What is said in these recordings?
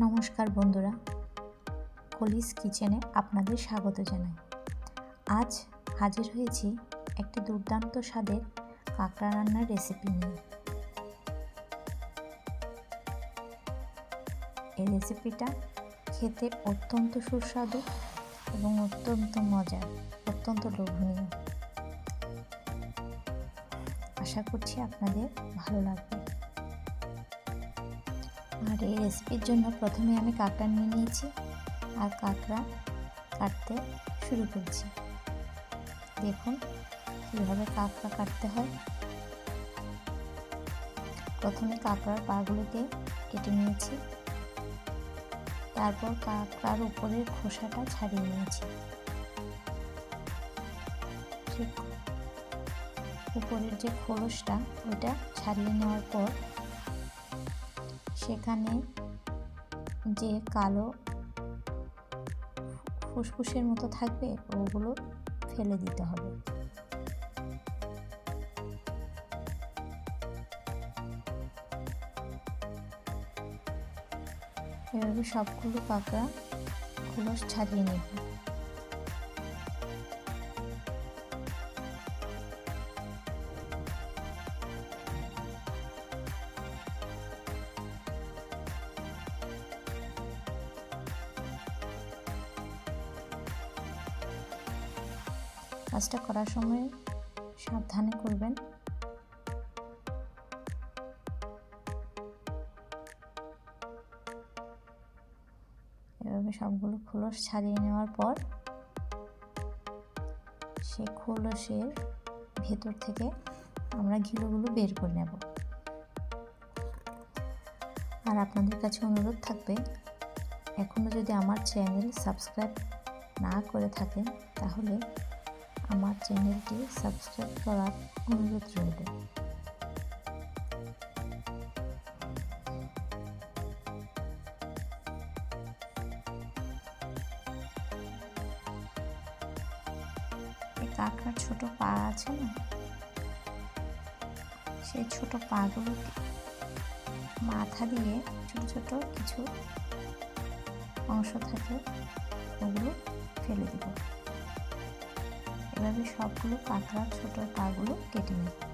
নমস্কার বন্ধুরা, কলিস কিচেনে আপনাদের স্বাগত জানাই। আজ হাজির হয়েছি একটি দুর্দান্ত স্বাদের কাঁকড়া রান্নার রেসিপি নিয়ে। এই রেসিপিটা খেতে অত্যন্ত সুস্বাদু এবং অত্যন্ত মজার, অত্যন্ত লোভনীয়। আশা করছি আপনাদের ভালো লাগবে। আর এই রেসিপির জন্য প্রথমে আমি কাঁকড়া নিয়ে নিয়েছি আর কাঁকড়া কাটতে শুরু করছি। দেখুন কীভাবে কাঁকড়া কাটতে হয়। প্রথমে কাঁকড়ার পাগুলোকে কেটে নিয়েছি। তারপর কাঁকড়ার উপরের খোসাটা ছাড়িয়ে নিয়েছি। উপরের যে খোলসটা, ওইটা ছাড়িয়ে নেওয়ার পর সেখানে যে কালো ফুসফুসের মতো থাকবে, ওগুলো ফেলে দিতে হবে। এভাবে সবগুলো কাঁকড়া খোলস ছাড়িয়ে নেব। কাজটা করার সময় সাবধানে করবেন। এভাবে সবগুলো খোলস ছাড়িয়ে নেওয়ার পর সে খোলসের ভেতর থেকে আমরা ঘিলোগুলো বের করে নেব। আর আপনাদের কাছে অনুরোধ থাকবে এখনও যদি আমার চ্যানেল সাবস্ক্রাইব না করে থাকেন, তাহলে আমার চ্যানেলটি সাবস্ক্রাইব করার অনুরোধ রইল। কাঁকড়ার ছোট পা আছে না? সেই ছোট পাগুলো মাথা দিয়ে ছোট ছোট কিছু অংশ থাকে, ওগুলো ফেলে দেব। এভাবে সবগুলো পাতলা ছোট পাগুলো কেটে নেব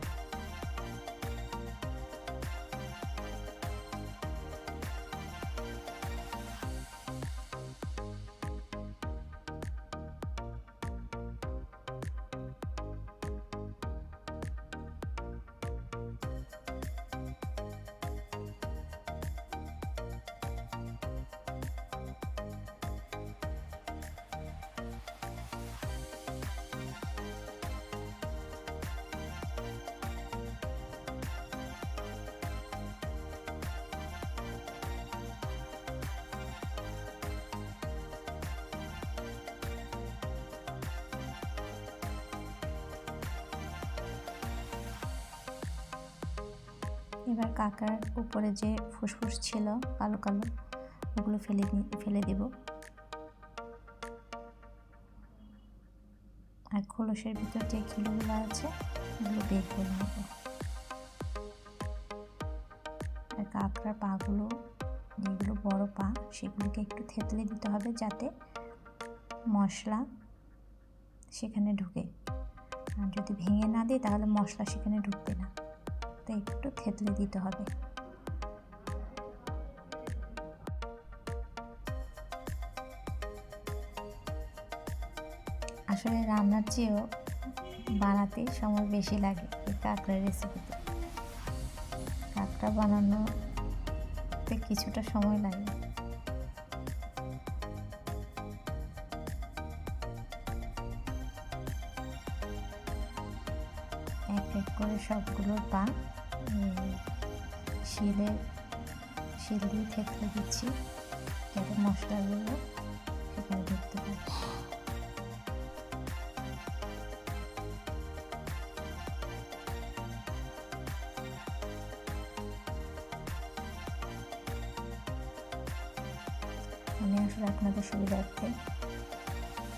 এবার কাকার উপরে যে ফুসফুস ছিল কালো কালো, ওগুলো ফেলে ফেলে দেব। আর খোলসের ভিতর যে খিলুগুলো আছে, ওগুলো বের করে নেব। আর কাঁকড়ার পাগুলো, যেগুলো বড় পা, সেগুলোকে একটু থেতলে দিতে হবে যাতে মশলা সেখানে ঢুকে। আর যদি ভেঙে না দিই তাহলে মশলা সেখানে ঢুকবে না। তাই একটু থেতলে দিতে হবে। আসলে রান্নার চেয়েও বানাতে সময় বেশি লাগে এই কাঁকড়া রেসিপিতে কাঁকড়া বানানোতে কিছুটা সময় লাগে। এক এক করে সবগুলো পা শিলে, শিল দিয়ে থেকলে দিচ্ছি, যাতে মশলাগুলো সেখানে ঢুকতে পারে। আমি আসলে আপনাদের সুবিধার্থে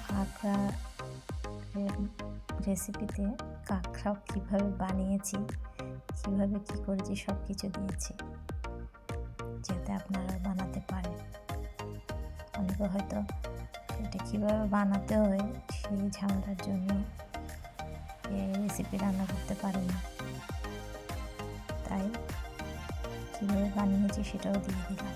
কাঁকড়া রেসিপিতে কাঁকড়াও কীভাবে বানিয়েছি কীভাবে কী করেছি সব কিছু দিয়েছি, যাতে আপনারা বানাতে পারেন। অনেক হয়তো এটা কীভাবে বানাতে হয়, সেই ঝামেলার জন্য এই রেসিপি রান্না করতে পারে না। তাই কীভাবে বানিয়েছি সেটাও দিয়ে দিলাম।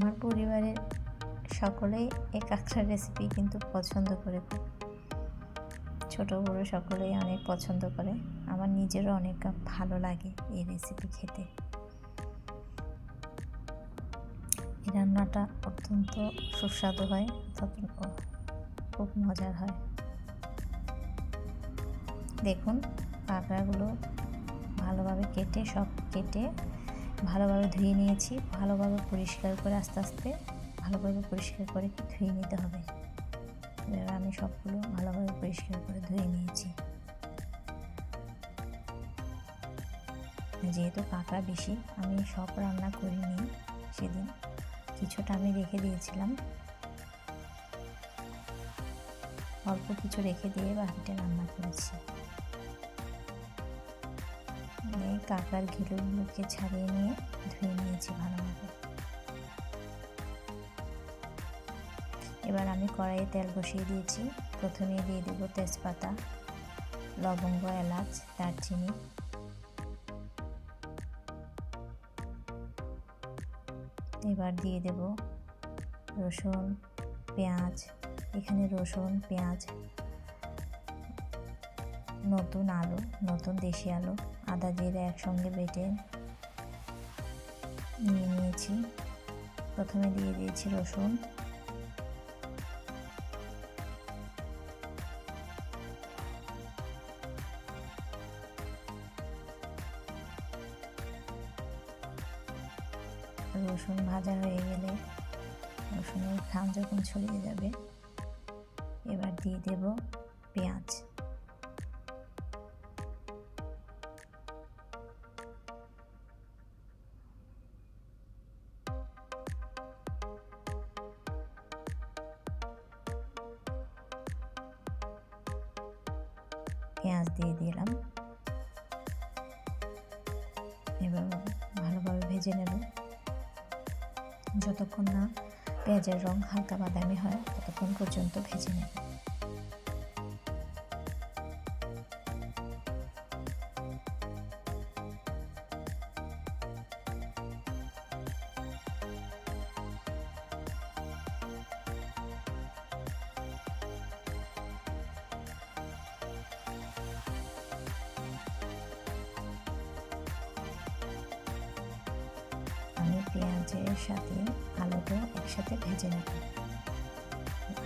আমার পরিবারের সকলেই এই কাঁকড়ার রেসিপি কিন্তু পছন্দ করে। ছোটো বড়ো সকলেই অনেক পছন্দ করে। আমার নিজেরও অনেক ভালো লাগে এই রেসিপি খেতে। এই রান্নাটা অত্যন্ত সুস্বাদু হয় খুব মজার হয়। দেখুন কাঁকড়াগুলো ভালোভাবে কেটে সব কেটে ভালোভাবে ধুয়ে নিয়েছি, ভালোভাবে পরিষ্কার করে আস্তে আস্তে ভালোভাবে পরিষ্কার করে ধুয়ে নিতে হবে। এবার আমি সবগুলো ভালোভাবে পরিষ্কার করে ধুয়ে নিয়েছি। যেহেতু কাঁকড়া বেশি, আমি সব রান্না করিনি সেদিন, কিছুটা আমি রেখে দিয়েছিলাম। অল্প কিছু রেখে দিয়ে বাকিটা রান্না করেছি। কাঁকড়ার ঘিলুগুলোকে ছাড়িয়ে নিয়ে ধুয়ে নিয়েছি ভালোভাবে। এবার আমি কড়াইয়ে তেল বসিয়ে দিয়েছি। প্রথমে দিয়ে দেবো তেজপাতা, লবঙ্গ, এলাচ, দারচিনি। এবার দিয়ে দেব রসুন, পেঁয়াজ। এখানে রসুন, পেঁয়াজ, নতুন আলু, নতুন দেশি আলু। আদা জিরে একসঙ্গে বেটে নিয়ে নিয়েছি। প্রথমে দিয়ে দিয়েছি রসুন। রসুন ভাজা হয়ে গেলে রসুনের ঘাম যখন ছড়িয়ে যাবে, এবার দিয়ে দেব পেঁয়াজ পেঁয়াজ। ভেজে নেব। যতক্ষণ না পেঁয়াজের রং হালকা বাদামি হয় ততক্ষণ পর্যন্ত ভেজে নেব। পেঁয়াজের সাথে আলুটা একসাথে ভেজে নেব।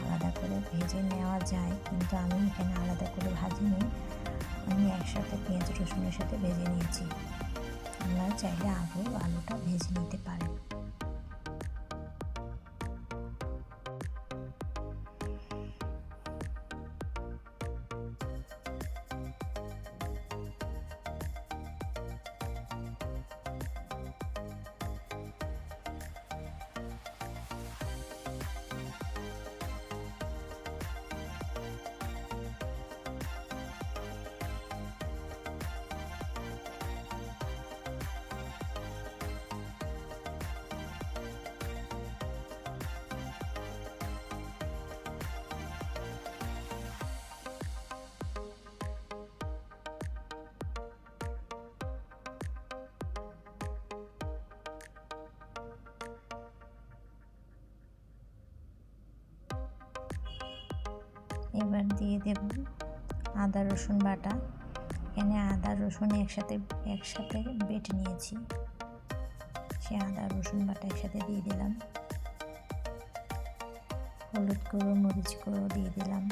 আলাদা করে ভেজে নেওয়া যায়, কিন্তু আমি এখানে আলাদা করে ভাজিনি আমি একসাথে পেঁয়াজ রসুনের সাথে ভেজে নিয়েছি। আমরা চাইলে আগেও আলুটা ভেজে নিতে পারেন। এবার দিয়ে দেব আদা, রসুন বাটা। এখানে আদা, রসুন একসাথে একসাথে বেটে নিয়েছি। সে আদা, রসুন বাটা একসাথে দিয়ে দিলাম। হলুদ গুঁড়ো, মরিচ গুঁড়ো দিয়ে দিলাম।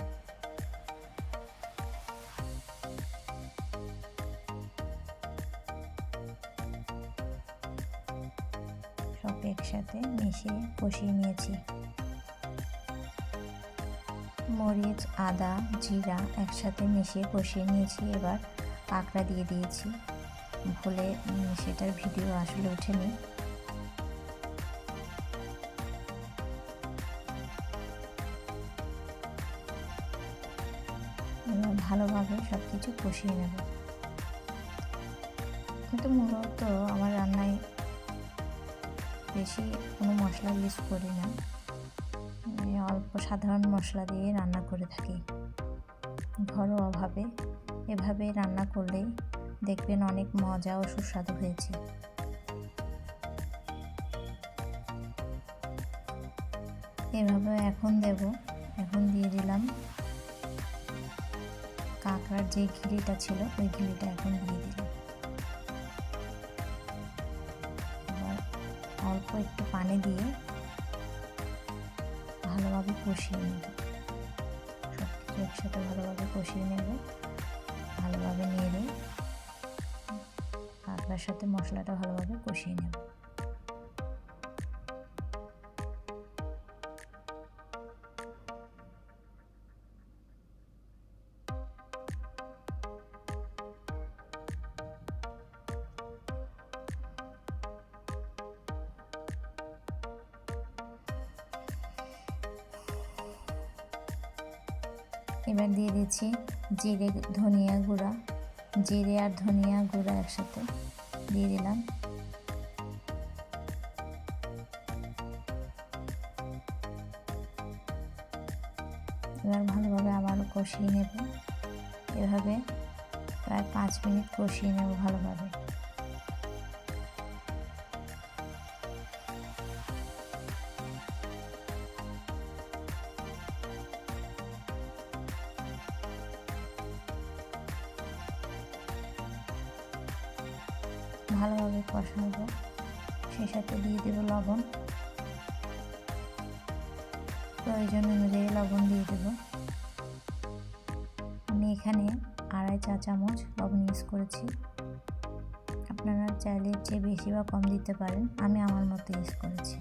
সব একসাথে মিশিয়ে কষিয়ে নিয়েছি। মরিচ, আদা, জিরা একসাথে মিশিয়ে কষিয়ে নিয়েছি, এবার কাঁকড়া দিয়ে দিয়েছি। ভুলে সেটার ভিডিও আসলে ওঠেনি। ভালোভাবে সব কিছু কষিয়ে নেব। কিন্তু মূলত আমার রান্নায় বেশি কোনো মশলা ইউজ করি না। অল্প সাধারণ মশলা দিয়ে রান্না করে থাকি। ঘরোয়াভাবে এভাবে রান্না করলেই দেখবেন অনেক মজা ও সুস্বাদু হয়েছে। এভাবে এখন দেব, এখন দিয়ে দিলাম। কাঁকড়ার যে ঘিলিটা ছিল, ওই ঘিলিটা এখন দিয়ে দিলাম। অল্প একটু পানি দিয়ে ভালোভাবে কষিয়ে নেব। সব কিছু একসাথে ভালোভাবে কষিয়ে নেব। ভালোভাবে নেড়ে কাঁকড়ার সাথে মশলাটা ভালোভাবে কষিয়ে নেব। এবার দিয়ে দিচ্ছি জিরে ধনিয়া গুঁড়া। জিরে আর ধনিয়া গুঁড়া একসাথে দিয়ে দিলাম। এবার ভালোভাবে আবারও কষিয়ে নেব। এভাবে প্রায় পাঁচ মিনিট কষিয়ে নেব ভালোভাবে। প্রয়োজন অনুযায়ী লবণ দিয়ে দেব। আমি এখানে আড়াই চা চামচ লবণ ইউজ করেছি। আপনারা চাইলে চেয়ে বেশি বা কম দিতে পারেন, আমি আমার মতো ইউজ করেছি।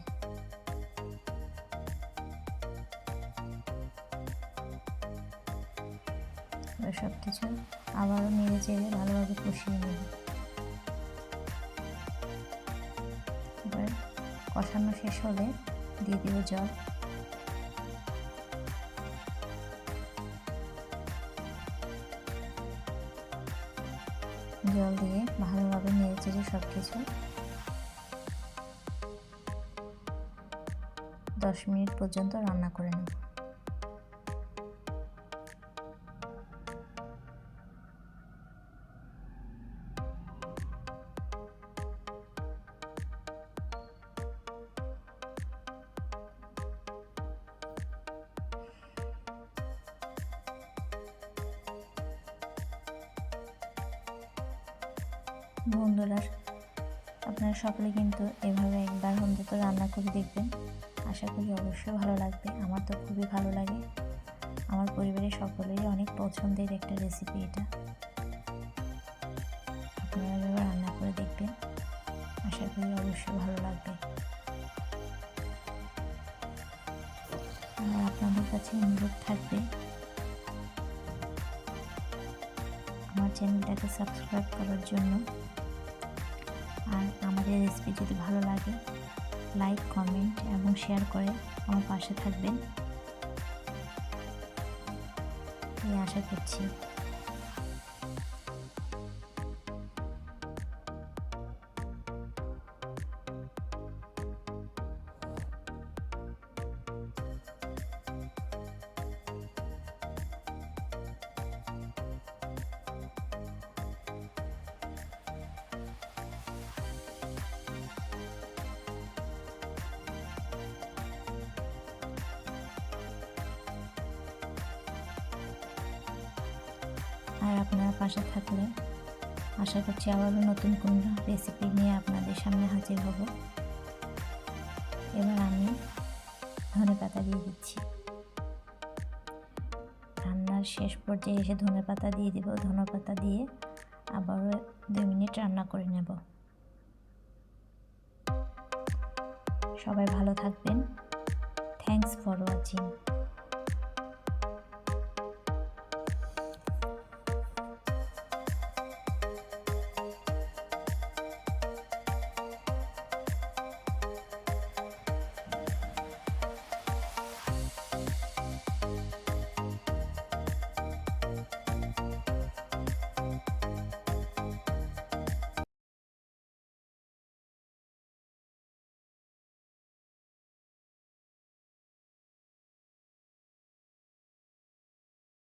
সব কিছু আবারও নেড়ে চেড়ে ভালোভাবে কষিয়ে নেব। এবার কষানো শেষ হলে দিয়ে দেব জল। সব কিছু দশ মিনিট পর্যন্ত রান্না করে নেব। বন্ধুরা, আপনারা সকলে কিন্তু এভাবে একবার অন্তত রান্না করে দেখবেন। আশা করি অবশ্যই ভালো লাগবে। আমার তো খুবই ভালো লাগে। আমার পরিবারের সকলেরই অনেক পছন্দের একটা রেসিপি এটা। আপনারা এভাবে রান্না করে দেখবেন। আশা করি অবশ্যই ভালো লাগবে। আর আপনাদের কাছে অনুরোধ থাকবে, আমার চ্যানেলটাকে সাবস্ক্রাইব করার জন্য। আর আমাদের রেসিপি যদি ভালো লাগে লাইক কমেন্ট এবং শেয়ার করে আমার পাশে থাকবেন। এই আশা করছি। আর আপনারা পাশে থাকলে। আশা করছি আবারও নতুন কোনো রেসিপি নিয়ে আপনাদের সামনে হাজির হব। এবার আমি ধনে পাতা দিয়ে দিচ্ছি। রান্নার শেষ পর্যায়ে এসে ধনে পাতা দিয়ে দিব। ধনে পাতা দিয়ে আবারও দুই মিনিট রান্না করে নেব। সবাই ভালো থাকবেন। Thanks for watching